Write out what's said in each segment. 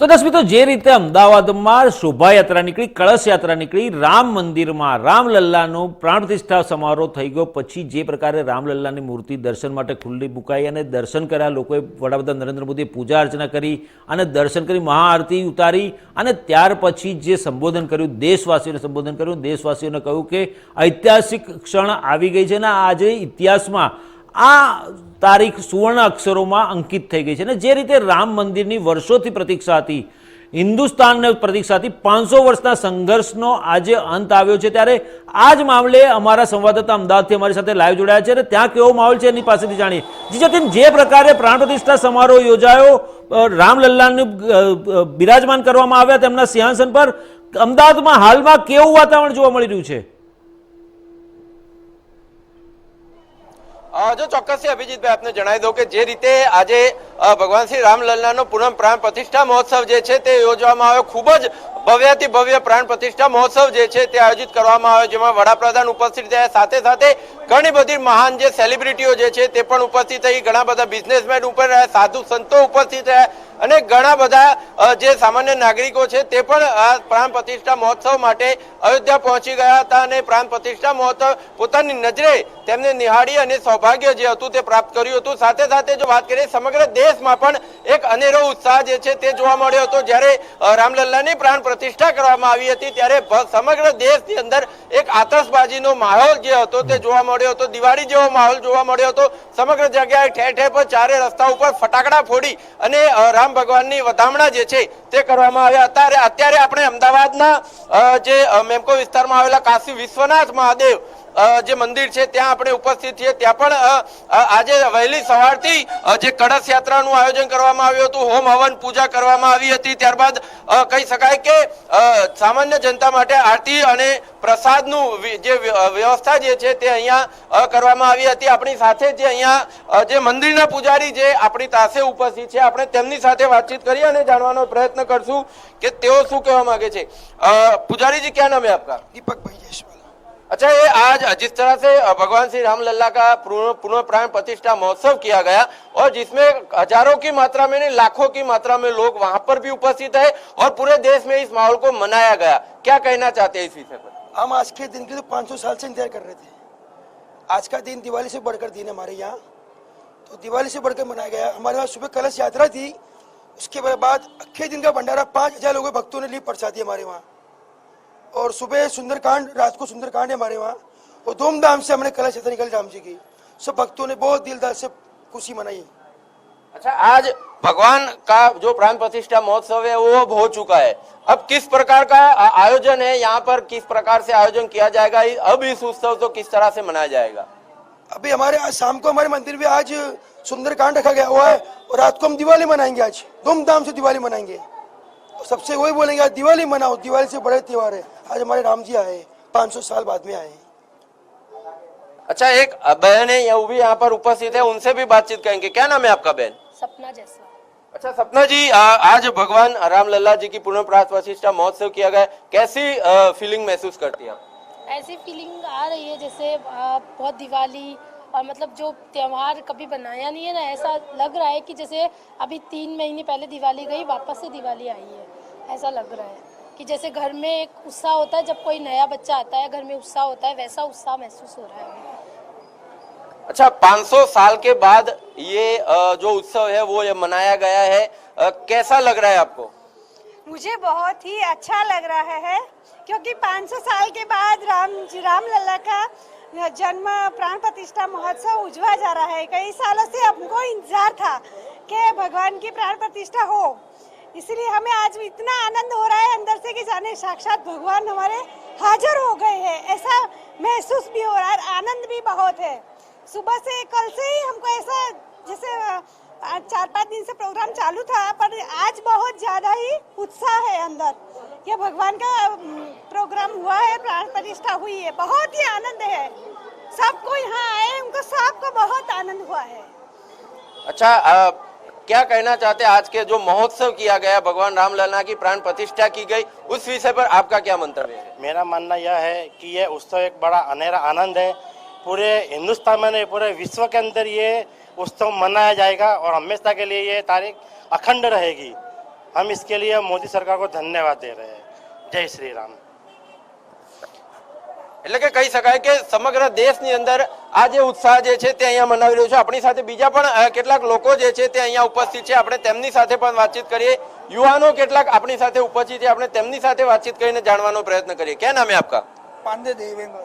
તો દસ જે રીતે અમદાવાદમાં શોભાયાત્રા નીકળી કળશ યાત્રા નીકળી, રામ મંદિરમાં રામલલ્લાનો પ્રાણ પ્રતિષ્ઠા સમારોહ થઈ ગયો. પછી જે પ્રકારે રામલલ્લાની મૂર્તિ દર્શન માટે ખુલ્લી મુકાઈ અને દર્શન કર્યા, લોકોએ વડાપ્રધાન નરેન્દ્ર મોદીએ પૂજા અર્ચના કરી અને દર્શન કરી, મહાઆરતી ઉતારી અને ત્યાર પછી જે સંબોધન કર્યું, દેશવાસીઓને સંબોધન કર્યું, દેશવાસીઓને કહ્યું કે ઐતિહાસિક ક્ષણ આવી ગઈ છે અને આજે ઇતિહાસમાં આ તારીખ સુવર્ણ અક્ષરોમાં અંકિત થઈ ગઈ છે. અને જે રીતે રામ મંદિરની વર્ષોથી પ્રતીક્ષા હતી, હિન્દુસ્તાનને પ્રતીક્ષા હતી, પાંચસો વર્ષના સંઘર્ષનો આજે અંત આવ્યો છે. ત્યારે આ જ મામલે અમારા સંવાદદાતા અમદાવાદથી અમારી સાથે લાઈવ જોડાયા છે અને ત્યાં કેવો માહોલ છે એની પાસેથી જાણીએ. જી જતીન, જે પ્રકારે પ્રાણ પ્રતિષ્ઠા સમારોહ યોજાયો રામલલ્લાને બિરાજમાન કરવામાં આવ્યા તેમના સિંહાસન પર, અમદાવાદમાં હાલમાં કેવું વાતાવરણ જોવા મળી રહ્યું છે? જો ચોક્કસથી અભિજીતભાઈ આપને જણાવી દઉં કે જે રીતે આજે ભગવાન શ્રી રામલલ્લાનો પૂનમ પ્રાણ પ્રતિષ્ઠા મહોત્સવ જે છે તે યોજવામાં આવ્યો. ખૂબ જ ભવ્યથી ભવ્ય પ્રાણ પ્રતિષ્ઠા મહોત્સવ જે છે તે આયોજિત કરવામાં આવ્યો, જેમાં વડાપ્રધાન ઉપસ્થિત થયા સાથે સાથે ઘણી બધી મહાન જે સેલિબ્રિટીઓ જે છે તે પણ ઉપસ્થિત થઈ, ઘણા બધા બિઝનેસમેન ઉપર રહ્યા, સાધુ સંતો ઉપસ્થિત રહ્યા અને ઘણા બધા જે સામાન્ય નાગરિકો છે તે પણ આ પ્રાણ પ્રતિષ્ઠા મહોત્સવ માટે અયોધ્યા પહોંચી ગયા હતા અને પ્રાણ પ્રતિષ્ઠા મહોત્સવ પોતાની નજરે તેમને નિહાળી અને સૌભાગ્ય જે હતું તે પ્રાપ્ત કર્યું હતું. સાથે સાથે જો વાત કરીએ, સમગ્ર દેશમાં પણ એક અનેરો ઉત્સાહ જે છે તે જોવા મળ્યો હતો. જ્યારે રામલલ્લાની પ્રાણ પ્રતિષ્ઠા કરવામાં આવી હતી, ત્યારે સમગ્ર દેશની અંદર એક આતશબાજીનો માહોલ જે હતો તે જોવા મળ્યો હતો. દિવાળી જેવો માહોલ જોવા મળ્યો હતો. સમગ્ર જગ્યાએ ઠેર ઠેર પર ચારે રસ્તા ઉપર ફટાકડા ફોડી અને રામ ભગવાનની વધામણા જે છે તે કરવામાં આવ્યા હતા. અત્યારે આપણે અમદાવાદના જે મેમકો વિસ્તારમાં આવેલા કાશી વિશ્વનાથ મહાદેવ જે મંદિર છે, ત્યાં આપણે ઉપસ્થિત છીએ. ત્યાં પણ આજે વહેલી સવારથી જે કળશ યાત્રાનું આયોજન કરવામાં આવ્યું હતું, હોમ હવન પૂજા કરવામાં આવી હતી. ત્યારબાદ કહી શકાય કે સામાન્ય જનતા માટે આરતી અને પ્રસાદનું જે વ્યવસ્થા જે છે, તે અહીંયા કરવામાં આવી હતી. આપણી સાથે જે અહીંયા જે મંદિરના પૂજારી જે આપણી પાસે ઉપસ્થિત છે, આપણે તેમની સાથે વાતચીત કરી અને જાણવાનો પ્રયત્ન કરશું કે તેઓ શું કહેવા માંગે છે. પૂજારીજી, ક્યાં નામે આપકા? દીપકભાઈ જયસ્વાલ. अच्छा ये आज जिस तरह से भगवान श्री राम लल्ला का पुनः प्राण प्रतिष्ठा महोत्सव किया गया और जिसमें हज़ारों की मात्रा में नहीं, लाखों की मात्रा में लोग वहाँ पर भी उपस्थित है और पूरे देश में इस माहौल को मनाया गया। क्या कहना चाहते हैं इस विषय पर? हम आज के दिन के लिए 500 साल से इंतज़ार कर रहे थे। आज का दिन दिवाली से बढ़कर दिन हमारे यहाँ। तो दिवाली से बढ़कर मनाया गया। हमारे यहाँ सुबह कलश यात्रा थी। उसके बाद अक्खे दिन का भंडारा पाँच हज़ार लोगों भक्तों ने ली प्रसादी हमारे वहाँ। और सुबह सुंदरकांड रात को सुंदरकांड है हमारे वहाँ। और धूमधाम से हमने कलश यात्रा निकल राम जी की। सब भक्तों ने बहुत दिलदार से खुशी मनाई। अच्छा आज भगवान का जो प्राण प्रतिष्ठा महोत्सव है वो हो चुका है। अब किस प्रकार का आयोजन है? यहाँ पर किस प्रकार से आयोजन किया जाएगा? अब इस उत्सव को किस तरह से मनाया जाएगा? अभी हमारे आज शाम को हमारे मंदिर में आज सुंदरकांड रखा गया हुआ है और रात को हम दिवाली मनाएँगे आज। धूमधाम से दिवाली मनाएँगे। तो सबसे वही बोलेंगे आज दिवाली मनाओ दिवाली से बड़े त्योहार है। आज हमारे राम जी आए 500 साल बाद में आए। अच्छा एक बहन है वो भी यहाँ पर उपस्थित है उनसे भी बातचीत करेंगे। क्या नाम है आपका बहन? सपना जैसा। अच्छा सपना जी आ, आज भगवान राम लल्ला जी की पुनः प्राण प्रतिष्ठा महोत्सव किया गया। कैसी आ, फीलिंग महसूस करती है आप? ऐसी फीलिंग आ रही है जैसे आ, बहुत दिवाली और मतलब जो त्यौहार कभी बनाया नहीं है ना ऐसा लग रहा है कि जैसे अभी तीन महीने पहले दिवाली गई वापस से दिवाली आई है। ऐसा लग रहा है कि जैसे घर में एक उत्साह होता है जब कोई नया बच्चा आता है घर में उत्साह होता है वैसा उत्साह महसूस हो रहा है। अच्छा 500 साल के बाद ये जो उत्सव है वो ये मनाया गया है। कैसा लग रहा है आपको? मुझे बहुत ही अच्छा लग रहा है क्योंकि 500 साल के बाद राम राम लल्ला का जन्म प्राण प्रतिष्ठा महोत्सव उजवा जा रहा है। कई सालों से हमको इंतज़ार था कि भगवान की प्राण प्रतिष्ठा हो। इसलिए हमें आज इतना आनंद हो रहा है अंदर से कि जाने साक्षात भगवान हमारे हाजिर हो गए हैं। ऐसा महसूस भी हो रहा है आनंद भी बहुत है। सुबह से कल से ही हमको ऐसा जैसे चार पाँच दिन से प्रोग्राम चालू था, पर आज बहुत ज़्यादा ही उत्साह है अंदर। ये भगवान का प्रोग्राम हुआ है प्राण प्रतिष्ठा हुई है? बहुत ही आनंद है। सबको यहाँ आए उनको सबको बहुत आनंद हुआ है। अच्छा आ, क्या कहना चाहते हैं आज के जो महोत्सव किया गया भगवान राम लला की प्राण प्रतिष्ठा की गई उस विषय पर आपका क्या मंतव्य है? मेरा मानना यह है कि यह उत्सव एक बड़ा अनेरा आनंद है। पूरे हिंदुस्तान में नहीं पूरे विश्व के अंदर ये उत्सव मनाया जाएगा और हमेशा के लिए ये तारीख अखंड रहेगी। हम इसके लिए मोदी सरकार को धन्यवाद दे रहे हैं जय श्री राम એટલે કે કહી શકાય કે સમગ્ર દેશની અંદર આ જે ઉત્સાહ જે છે તે અહીંયા મનાવી રહ્યો છે આપણી સાથે બીજા પણ અ, કેટલાક લોકો જે છે તે અહીંયા ઉપસ્થિત છે આપણે તેમની સાથે પણ વાતચીત કરીએ યુવાનો કેટલાક આપણી સાથે ઉપસ્થિત છે આપણે તેમની સાથે વાતચીત કરીને જાણવાનો પ્રયત્ન કરીએ ક્યાં નામ है आपका पांडे देवेंद्र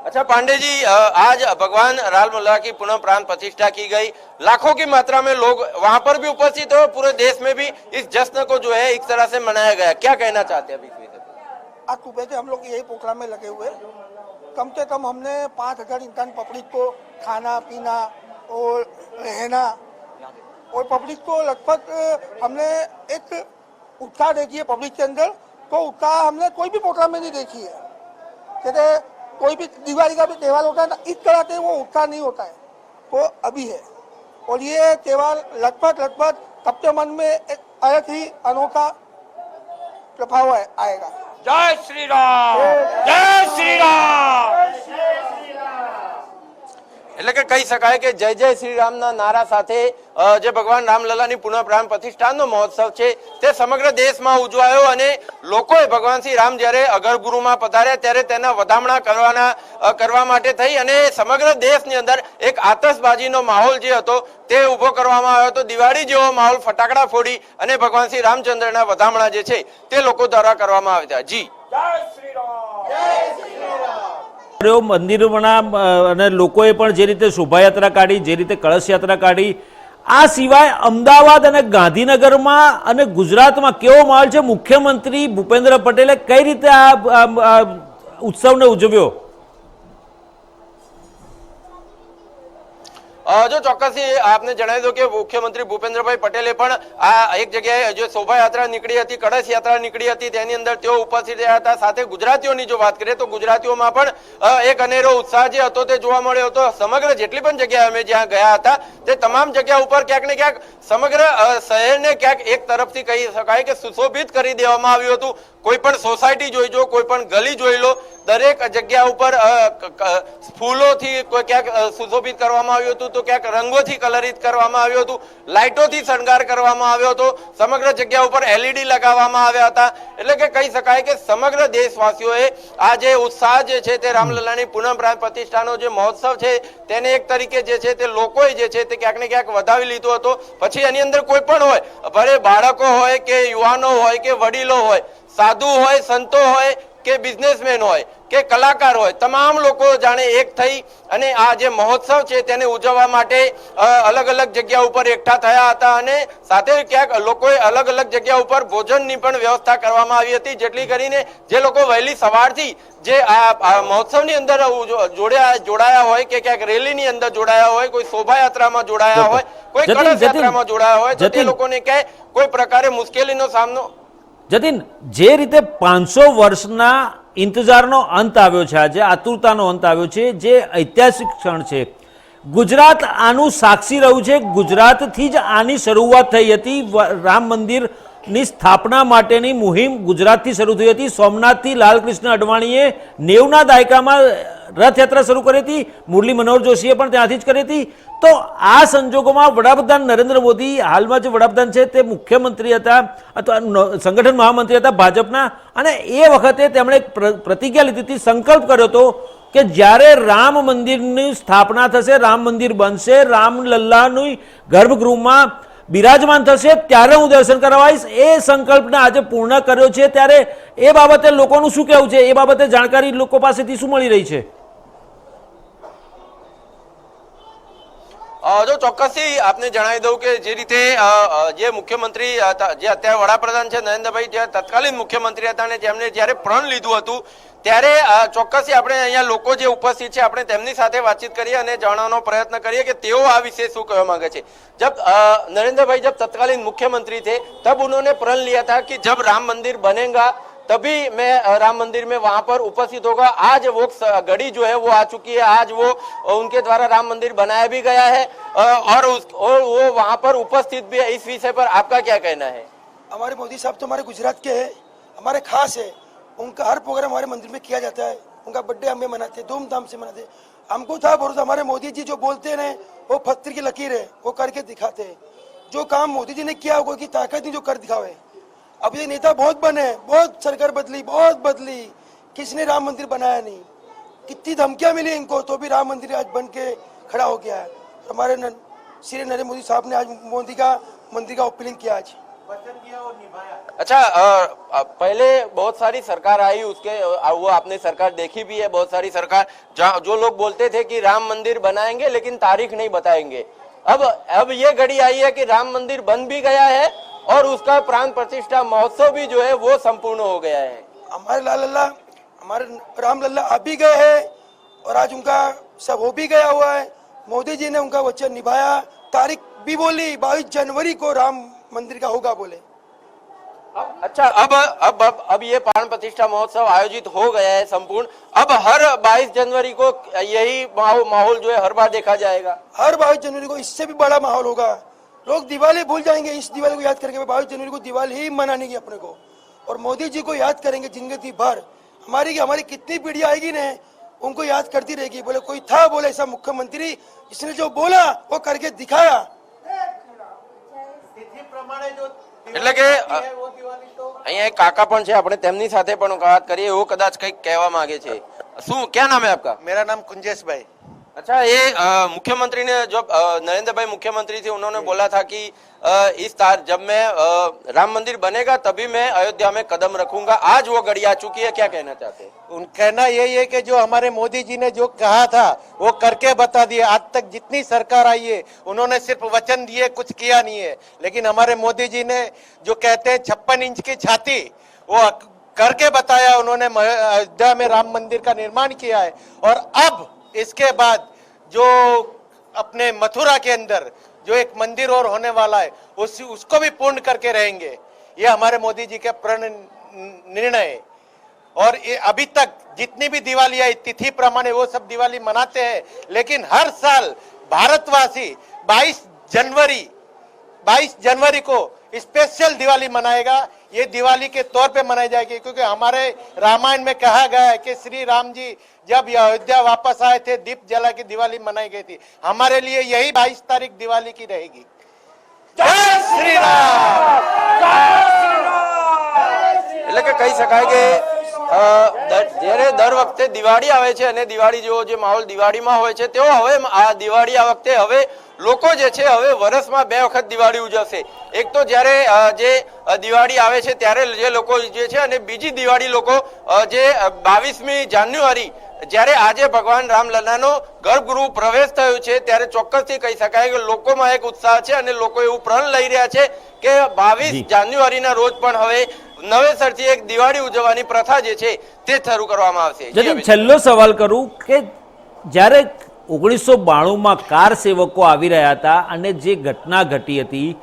अच्छा पांडे जी आज भगवान राम लल्ला की पुनः प्राण प्रतिष्ठा की गई। लाखों की मात्रा में लोग वहाँ पर भी उपस्थित हो, पूरे देश में भी इस जश्न को जो है एक तरह से मनाया गया। क्या कहना चाहते हैं अभी? आज सुबह से हम लोग यही पोखरा में लगे हुए। कम से कम हमने पाँच हज़ार इंसान पब्लिक को खाना, पीना और रहना। और पब्लिक को लगभग हमने एक उत्साह देखी है पब्लिक के अंदर। तो उत्साह हमने कोई भी पोखरा में नहीं देखी है। जैसे कोई भी दिवाली का भी त्यौहार होता है ना, इस तरह से वो उत्साह नहीं होता है। वो अभी है। और ये त्यौहार लगभग लगभग सबके मन में एक अलग ही अनोखा प्रभाव आएगा। जय श्री राम, जय श्री राम। એટલે કે કહી શકાય કે જય જય શ્રી રામના નારા સાથે જે ભગવાન રામલલાની પુનઃ પ્રાણ પ્રતિષ્ઠાનો મહોત્સવ છે તે સમગ્ર દેશમાં ઉજવાયો અને લોકોએ ભગવાન શ્રી રામ જ્યારે અગરગુરુમાં પધાર્યા ત્યારે તેના વધામણા કરવાના કરવા માટે થઈ અને સમગ્ર દેશની અંદર એક આતશબાજીનો માહોલ જે હતો તે ઊભો કરવામાં આવ્યો હતો. દિવાળી જેવો માહોલ ફટાકડા ફોડી અને ભગવાન શ્રી રામચંદ્રના વધામણા જે છે તે લોકો દ્વારા કરવામાં આવ્યા હતા. જી. કર્યો મંદિરોના અને લોકોએ પણ જે રીતે શોભાયાત્રા કાઢી, જે રીતે કળશ યાત્રા કાઢી, આ સિવાય અમદાવાદ અને ગાંધીનગરમાં અને ગુજરાતમાં કેવો માહોલ છે? મુખ્યમંત્રી ભૂપેન્દ્ર પટેલે કઈ રીતે આ ઉત્સવને ઉજવ્યો? જો ચોક્કસથી આપને જણાવી દો કે મુખ્યમંત્રી ભૂપેન્દ્રભાઈ પટેલે પણ આ એક જગ્યાએ જે શોભાયાત્રા નીકળી હતી, કળશ યાત્રા નીકળી હતી, તેની અંદર તેઓ ઉપસ્થિત રહ્યા હતા. સાથે ગુજરાતીઓની જો વાત કરીએ તો ગુજરાતીઓમાં પણ એક અનેરો ઉત્સાહ જે હતો તે જોવા મળ્યો હતો. સમગ્ર જેટલી પણ જગ્યાએ અમે જ્યાં ગયા હતા, તે તમામ જગ્યા ઉપર ક્યાંક ને ક્યાંક સમગ્ર શહેરને ક્યાંક એક તરફથી કહી શકાય કે સુશોભિત કરી દેવામાં આવ્યું હતું. કોઈ પણ સોસાયટી જોઈ જો કોઈ પણ ગલી જોઈ લો, દરેક જગ્યા ઉપર ફૂલોથી ક્યાંક સુશોભિત કરવામાં આવ્યું હતું. તો ક્યાંક રંગોથી કલરિત કરવામાં આવ્યું હતું, લાઇટોથી શણગાર કરવામાં આવ્યો હતો, સમગ્ર જગ્યા ઉપર એલઈડી લગાવવામાં આવ્યા હતા. એટલે કે કહી શકાય કે સમગ્ર દેશવાસીઓએ આ જે ઉત્સાહ જે છે તે રામલલ્લાની પુનઃ પ્રતિષ્ઠાનો જે મહોત્સવ છે તેને એક તરીકે જે છે તે લોકોએ જે છે તે ક્યાંક ને ક્યાંક વધાવી લીધો હતો. પછી એની અંદર કોઈ પણ હોય, ભલે બાળકો હોય કે યુવાનો હોય કે વડીલો હોય, સાધુ હોય, સંતો હોય કે બિઝનેસમેન હોય કે કલાકાર હોય તમામ લોકો જાણે એક થઈ અને આ જે મહોત્સવ છે તેને ઉજવવા માટે અલગ અલગ જગ્યા ઉપર એકઠા થયા હતા અને સાથે ક્યાંક લોકોએ અલગ અલગ જગ્યા ઉપર ભોજનની પણ વ્યવસ્થા કરવામાં આવી હતી જેટલી કરીને જે લોકો વહેલી સવારથી જે આ મહોત્સવની અંદર જોડ્યા જોડાયા હોય કે ક્યાંક રેલીની અંદર જોડાયા હોય કોઈ શોભાયાત્રામાં જોડાયા હોય કોઈ કળશ યાત્રામાં જોડાયા હોય તો તે લોકોને ક્યાંય કોઈ પ્રકારે મુશ્કેલીનો સામનો જતીન, જે રીતે પાંચસો વર્ષના ઇંતજારનો અંત આવ્યો છે, આજે આતુરતાનો અંત આવ્યો છે, જે ઐતિહાસિક ક્ષણ છે. ગુજરાત આનું સાક્ષી રહ્યું છે, ગુજરાતથી જ આની શરૂઆત થઈ હતી. રામ મંદિરની સ્થાપના માટેની મુહિમ ગુજરાતથી શરૂ થઈ હતી. સોમનાથથી લાલકૃષ્ણ અડવાણીએ નેવના દાયકામાં રથયાત્રા શરૂ કરી હતી. મુરલી મનોહર જોશીએ પણ ત્યાંથી જ કરી હતી. તો આ સંજોગોમાં વડાપ્રધાન નરેન્દ્ર મોદી હાલમાં જે વડાપ્રધાન છે તે મુખ્યમંત્રી હતા અથવા સંગઠન મહામંત્રી હતા ભાજપના. અને એ વખતે તેમણે એક પ્ર- પ્રતિજ્ઞા લીધી હતી, સંકલ્પ કર્યો હતો કે જ્યારે રામ મંદિરની સ્થાપના થશે, રામ મંદિર બનશે રામલલ્લાની ગર્ભગૃહમાં બિરાજમાન થશે, ત્યારે હું દર્શન કરવા આવીશ. એ સંકલ્પને આજે પૂર્ણ કર્યો છે. ત્યારે એ બાબતે લોકોનું શું કહેવું છે? એ બાબતે જાણકારી લોકો પાસેથી શું મળી રહી છે? જો ચોક્કસથી આપને જણાવી દઉં કે જે રીતે અ, અ, જે મુખ્યમંત્રી હતા જે અત્યારે વડાપ્રધાન છે નરેન્દ્રભાઈ જે તત્કાલીન મુખ્યમંત્રી હતા અને જેમને જ્યારે પ્રણ લીધું હતું ત્યારે અ, ચોક્કસથી આપણે અહીંયા લોકો જે ઉપસ્થિત છે આપણે તેમની સાથે વાતચીત કરીએ અને જાણવાનો પ્રયત્ન કરીએ કે તેઓ આ વિશે શું કહેવા માંગે છે જબ અ, नरेंद्र जब तत्कालीन मुख्यमंत्री थे तब उन्होंने प्रण लिया था कि जब राम मंदिर बनेगा तभी मैं राम मंदिर में वहाँ पर उपस्थित होगा। आज वो घड़ी जो है वो आ चुकी है। आज वो उनके द्वारा राम मंदिर बनाया भी गया है। और उस और वो वहाँ पर उपस्थित भी है। इस विषय पर आपका क्या कहना है? हमारे मोदी साहब तो हमारे गुजरात के है। हमारे खास है। उनका हर प्रोग्राम हमारे मंदिर में किया जाता है। उनका बर्थडे हमें मनाते धूमधाम से मनाते हमको था भरोसा। हमारे मोदी जी जो बोलते हैं, वो पत्थर की लकीर है। वो करके दिखाते हैं। जो काम मोदी जी ने किया वो की ताकत नहीं जो कर दिखावे। अब ये नेता बहुत बने बहुत सरकार बदली बहुत बदली। किसने राम मंदिर बनाया नहीं। कितनी धमकियाँ मिली इनको तो भी राम मंदिर आज बन के खड़ा हो गया है। हमारे न- श्री नरेंद्र मोदी साहब ने आज मोदी का मंदिर का ओपनिंग किया आज। अच्छा अ, पहले बहुत सारी सरकार आई उसके वो आपने सरकार देखी भी है बहुत सारी सरकार जहाँ- जो लोग बोलते थे कि राम मंदिर बनाएँगे लेकिन तारीख नहीं बताएँगे। अब अब ये घड़ी आई है कि राम मंदिर बन भी गया है और उसका प्राण प्रतिष्ठा महोत्सव भी जो है वो संपूर्ण हो गया है। हमारे लाल लल्ला हमारे राम लल्ला आ भी गए हैं और आज उनका सब हो भी गया हुआ है। मोदी जी ने उनका वचन निभाया। तारीख भी बोली बाईस जनवरी को राम मंदिर का होगा बोले। अच्छा अब अब अब अब ये प्राण प्रतिष्ठा महोत्सव आयोजित हो गया है संपूर्ण। अब हर 22 जनवरी को यही माहौल जो है हर बार देखा जाएगा। हर बाईस जनवरी को इससे भी बड़ा माहौल होगा। लोग दिवाली भूल जाएंगे इस दिवाली को याद करके बाईस जनवरी को दिवाली ही मनाने की अपने को और मोदी जी को याद करेंगे जिंदगी भर हमारी हमारी कितनी पीढ़ी आएगी ने उनको याद करती रहेगी बोले कोई था बोले ऐसा मुख्यमंत्री जिसने जो बोला वो करके दिखाया એટલે કે અ, અહીંયા એક કાકા પણ છે આપણે તેમની સાથે પણ વાત કરીએ એવો કદાચ કંઈક કહેવા માંગે છે શું क्या नाम है आपका मेरा नाम कुंजेश भाई अच्छा ये मुख्यमंत्री ने जब नरेंद्र भाई मुख्यमंत्री थे उन्होंने बोला था कि अ, इस तार जब मैं अ, राम मंदिर बनेगा तभी मैं अयोध्या में कदम रखूँगा। आज वो घड़ी आ चुकी है क्या कहना चाहते हैं? उन कहना यही है कि जो हमारे मोदी जी ने जो कहा था वो करके बता दिए। आज तक जितनी सरकार आई है उन्होंने सिर्फ़ वचन दिए कुछ किया नहीं है। लेकिन हमारे मोदी जी ने जो कहते हैं छप्पन इंच की छाती वो करके बताया। उन्होंने अयोध्या में राम मंदिर का निर्माण किया है। और अब इसके बाद जो अपने मथुरा के अंदर जो एक मंदिर और होने वाला है, उस उसको भी पूर्ण करके रहेंगे। ये हमारे मोदी जी के प्रण निर्णय। और ये अभी तक जितनी भी दिवाली आई, तिथि प्रमाणे वो सब दिवाली मनाते हैं। लेकिन हर साल भारतवासी 22 जनवरी 22 जनवरी को स्पेशल दिवाली मनाएगा ये दिवाली के तौर पे मनाई जाएगी क्योंकि हमारे रामायण में कहा गया है कि श्री राम जी जब ये अयोध्या वापस आए थे दीप जला के दिवाली मनाई गई थी हमारे लिए यही 22 तारीख दिवाली की रहेगी जय श्री राम એટલે કે કહી શકાય કે અ, દર- જ્યારે દર વખતે દિવાળી આવે છે અને દિવાળી જેવો જે માહોલ દિવાળીમાં હોય છે તેવો હવે આ દિવાળી આ વખતે હવે લોકો જે છે હવે વર્ષમાં બે વખત દિવાળી ઉજવશે. એક તો જ્યારે જે દિવાળી આવે છે ત્યારે જે લોકો જે છે અને બીજી દિવાળી લોકો જે બાવીસમી જાન્યુઆરી જ્યારે આજે ભગવાન રામલલ્લાનો ગર્ભગૃહ પ્રવેશ થયો છે ત્યારે ચોક્કસથી કહી શકાય કે લોકોમાં એક ઉત્સાહ છે અને લોકો એવું પ્રણ લઈ રહ્યા છે કે બાવીસ જાન્યુઆરીના રોજ પણ હવે નવેસરથી એક દિવાળી ઉજવવાની પ્રથા જે છે તે શરૂ કરવામાં આવશે. જતીન છેલ્લો સવાલ કરું કે જ્યારે ઓગણીસો બાણુંમાં કાર સેવકો આવી રહ્યા હતા અને જે ઘટના ઘટી હતી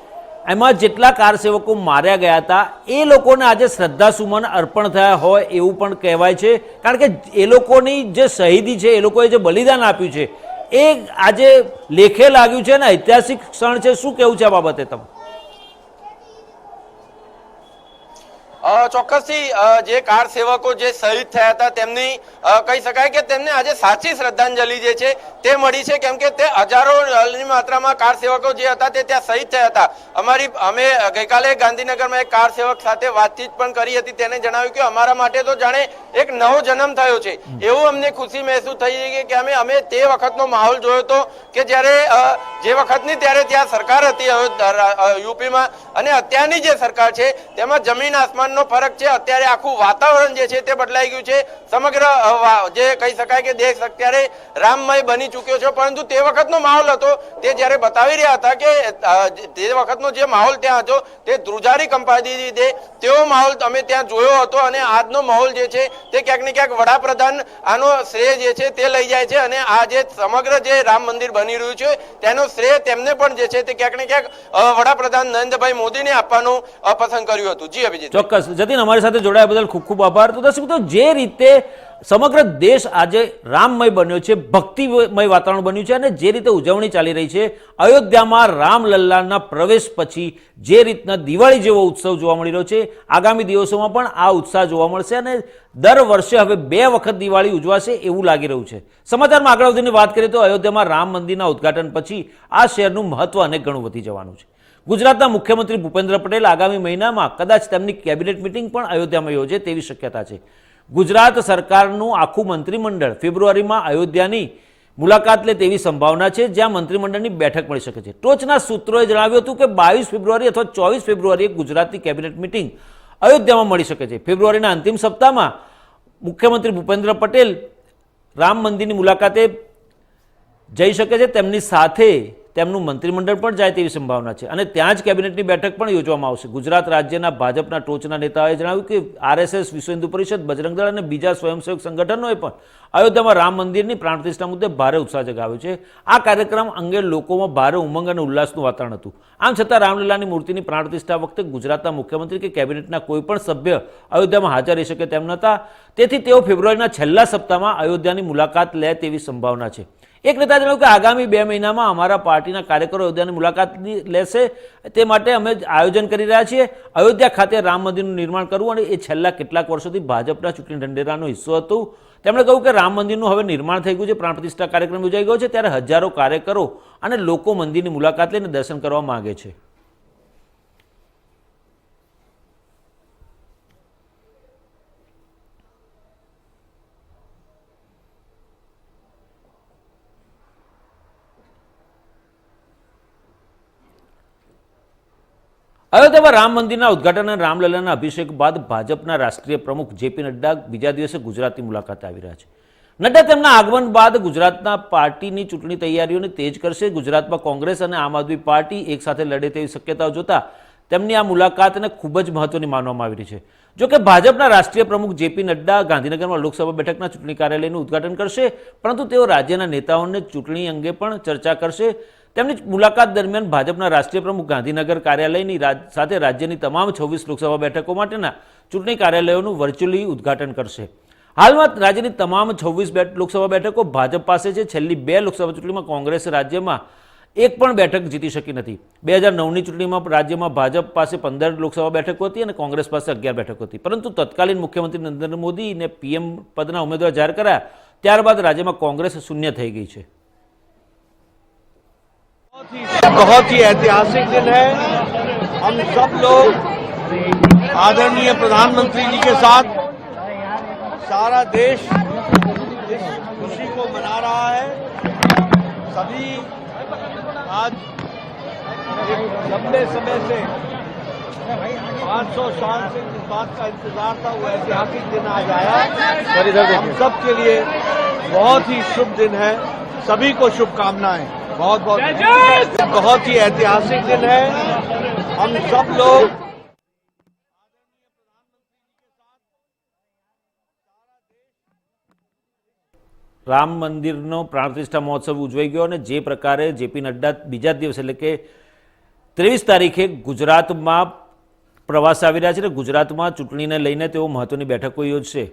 એમાં જેટલા કાર સેવકો માર્યા ગયા હતા એ લોકોને આજે શ્રદ્ધાસુમન અર્પણ થયા હોય એવું પણ કહેવાય છે. કારણ કે એ લોકોની જે શહીદી છે એ લોકોએ જે બલિદાન આપ્યું છે એ આજે લેખે લાગ્યું છે ને ઐતિહાસિક ક્ષણ છે. શું કેવું છે આ બાબતે તમે? ચોક્કસથી જે કાર સેવકો જે શહીદ થયા હતા તેમની કહી શકાય કે તેમને આજે સાચી શ્રદ્ધાંજલિ જે છે તે મળી છે કેમ કે તે હજારોની માત્રામાં કાર સેવકો જે હતા તે ત્યાં શહીદ થયા હતા. અમારી અમે ગઈકાલે ગાંધીનગરમાં એક કાર સેવક સાથે વાતચીત પણ કરી હતી તેને જણાવ્યું કે અમારા માટે તો જાણે એક નવો જન્મ થયો છે. એવું અમને ખુશી મહેસૂસ થઈ કે અમે અમે તે વખતનો માહોલ જોયો હતો કે જ્યારે જે વખતની ત્યારે ત્યાં સરકાર હતી યુપીમાં અને અત્યારની જે સરકાર છે તેમાં જમીન આસમાનનો ફરક છે. અત્યારે આખું વાતાવરણ જે છે તે બદલાઈ ગયું છે. સમગ્ર જે કહી શકાય કે દેશ અત્યારે રામમય બની ચૂક્યો છે. પરંતુ તે વખતનો માહોલ હતો. તે જ્યારે બતાવી રહ્યા હતા કે તે વખતનો જે માહોલ ત્યાં હતો, તે ધ્રુજારી કંપાવી દીધી. તે તેવો માહોલ અમે ત્યાં જોયો હતો અને આજનો માહોલ જે છે તે ક્યાંક ને ક્યાંક વડાપ્રધાન આનો શ્રેય જે છે તે લઈ જાય છે અને આ જે સમગ્ર જે રામ મંદિર બની રહ્યું છે, તેનો શ્રેય તેમને પણ જે છે તે ક્યાંક ને ક્યાંક વડાપ્રધાન નરેન્દ્રભાઈ મોદીને આપવાનું પસંદ કર્યું હતું. જી અભિજીત. ચોક્કસ. જતીન, અમારી સાથે જોડાયા બદલ ખૂબ ખૂબ આભાર. તો દર્શક મિત્રો, જે રીતે સમગ્ર દેશ આજે રામમય બન્યો છે, ભક્તિમય વાતાવરણ બન્યું છે અને જે રીતે ઉજવણી ચાલી રહી છે, અયોધ્યામાં રામલલ્લાના પ્રવેશ પછી જે રીતના દિવાળી જેવો ઉત્સવ જોવા મળી રહ્યો છે, આગામી દિવસોમાં પણ આ ઉત્સાહ જોવા મળશે અને દર વર્ષે હવે બે વખત દિવાળી ઉજવાશે એવું લાગી રહ્યું છે. સમાચારમાં આગળ વધીને વાત કરીએ તો અયોધ્યામાં રામ મંદિરના ઉદ્ઘાટન પછી આ શહેરનું મહત્વ અનેક ગણું વધી જવાનું છે. ગુજરાતના મુખ્યમંત્રી ભૂપેન્દ્ર પટેલ આગામી મહિનામાં કદાચ તેમની કેબિનેટ મિટિંગ પણ અયોધ્યામાં યોજે તેવી શક્યતા છે. ગુજરાત સરકારનું આખું મંત્રીમંડળ ફેબ્રુઆરીમાં અયોધ્યાની મુલાકાત લે તેવી સંભાવના છે, જ્યાં મંત્રીમંડળની બેઠક મળી શકે છે. ટોચના સૂત્રોએ જણાવ્યું હતું કે બાવીસ ફેબ્રુઆરી અથવા ચોવીસ ફેબ્રુઆરીએ ગુજરાતની કેબિનેટ મિટિંગ અયોધ્યામાં મળી શકે છે. ફેબ્રુઆરીના અંતિમ સપ્તાહમાં મુખ્યમંત્રી ભૂપેન્દ્ર પટેલ રામ મંદિરની મુલાકાતે જઈ શકે છે. તેમની સાથે તેમનું મંત્રીમંડળ પણ જાય તેવી સંભાવના છે. અને ત્યાં જ કેબિનેટની બેઠક પણ યોજવામાં આવશે. ગુજરાત રાજ્યના ભાજપના ટોચના નેતાઓએ જણાવ્યું કે આરએસએસ, વિશ્વ હિન્દુ પરિષદ, બજરંગ દળ અને બીજા સ્વયંસેવક સંગઠનોએ પણ અયોધ્યામાં રામ મંદિરની પ્રાણ પ્રતિષ્ઠા મુદ્દે ભારે ઉત્સાહ જગાવ્યો છે. આ કાર્યક્રમ અંગે લોકોમાં ભારે ઉમંગ અને ઉલ્લાસનું વાતાવરણ હતું. આમ છતાં રામલીલાની મૂર્તિની પ્રાણ પ્રતિષ્ઠા વખતે ગુજરાતના મુખ્યમંત્રી કે કેબિનેટના કોઈ પણ સભ્ય અયોધ્યામાં હાજર રહી શકે તેમ નહોતા. તેથી તેઓ ફેબ્રુઆરીના છેલ્લા સપ્તાહમાં અયોધ્યાની મુલાકાત લે તેવી સંભાવના છે. એક નેતા જણાવ્યું કે આગામી બે મહિનામાં અમારા પાર્ટીના કાર્યકરો અયોધ્યાની મુલાકાત લેશે. તે માટે અમે આયોજન કરી રહ્યા છીએ. અયોધ્યા ખાતે રામ મંદિરનું નિર્માણ કરવું અને એ છેલ્લા કેટલાક વર્ષોથી ભાજપના ચૂંટણી ઢંઢેરાનો હિસ્સો હતું. તેમણે કહ્યું કે રામ મંદિરનું હવે નિર્માણ થઈ ગયું છે. પ્રાણ પ્રતિષ્ઠા કાર્યક્રમ યોજાઈ ગયો છે. ત્યારે હજારો કાર્યકરો અને લોકો મંદિરની મુલાકાત લઈને દર્શન કરવા માગે છે. અયોધ્યામાં રામ મંદિરના ઉદઘાટન અને રામલલાના અભિષેક બાદ ભાજપના રાષ્ટ્રીય પ્રમુખ જેપી નડ્ડા બીજા દિવસે ગુજરાતની મુલાકાતે આવી રહ્યા છે. નડ્ડા, તેમના આગમન બાદ ગુજરાતના પાર્ટીની ચૂંટણી તૈયારીઓને તેજ કરશે. ગુજરાતમાં કોંગ્રેસ અને આમ આદમી પાર્ટી એકસાથે લડે તેવી શક્યતાઓ જોતા તેમની આ મુલાકાતને ખૂબ જ મહત્વની માનવામાં આવી રહી છે. જો કે ભાજપના રાષ્ટ્રીય પ્રમુખ જેપી નડ્ડા ગાંધીનગરમાં લોકસભા બેઠકના ચૂંટણી કાર્યાલયનું ઉદઘાટન કરશે, પરંતુ તેઓ રાજ્યના નેતાઓને ચૂંટણી અંગે પણ ચર્ચા કરશે. તેમની મુલાકાત દરમિયાન ભાજપના રાષ્ટ્રીય પ્રમુખ ગાંધીનગર કાર્યાલયની સાથે રાજ્યની તમામ છવ્વીસ લોકસભા બેઠકો માટેના ચૂંટણી કાર્યાલયોનું વર્ચ્યુઅલી ઉદ્ઘાટન કરશે. હાલમાં રાજ્યની તમામ છવ્વીસ લોકસભા બેઠકો ભાજપ પાસે છે. છેલ્લી બે લોકસભા ચૂંટણીમાં કોંગ્રેસ રાજ્યમાં એક પણ બેઠક જીતી શકી નથી. બે હજાર નવની ચૂંટણીમાં રાજ્યમાં ભાજપ પાસે પંદર લોકસભા બેઠકો હતી અને કોંગ્રેસ પાસે અગિયાર બેઠકો હતી. પરંતુ તત્કાલીન મુખ્યમંત્રી નરેન્દ્ર મોદીને પીએમ પદના ઉમેદવાર જાહેર કરાયા. ત્યારબાદ રાજ્યમાં કોંગ્રેસ શૂન્ય થઈ ગઈ છે. बहुत ही ऐतिहासिक दिन है। हम सब लोग आदरणीय प्रधानमंत्री जी के साथ सारा देश इस खुशी को मना रहा है। सभी आज एक लंबे समय से 500 साल से जिस बात का इंतज़ार था, वो ऐतिहासिक दिन आज आया। हम सब के लिए बहुत ही शुभ दिन है। सभी को शुभकामनाएँ। बहुत बहुत बहुत ही ऐतिहासिक दिन है हम सब लोग રામ મંદિરનો પ્રાણ પ્રતિષ્ઠા મહોત્સવ ઉજવાઈ ગયો અને જે પ્રકારે જેપી નડ્ડા બીજા જ દિવસે એટલે કે ત્રેવીસ તારીખે ગુજરાતમાં પ્રવાસ આવી રહ્યા છે અને ગુજરાતમાં ચૂંટણીને લઈને તેઓ મહત્વની બેઠકો યોજશે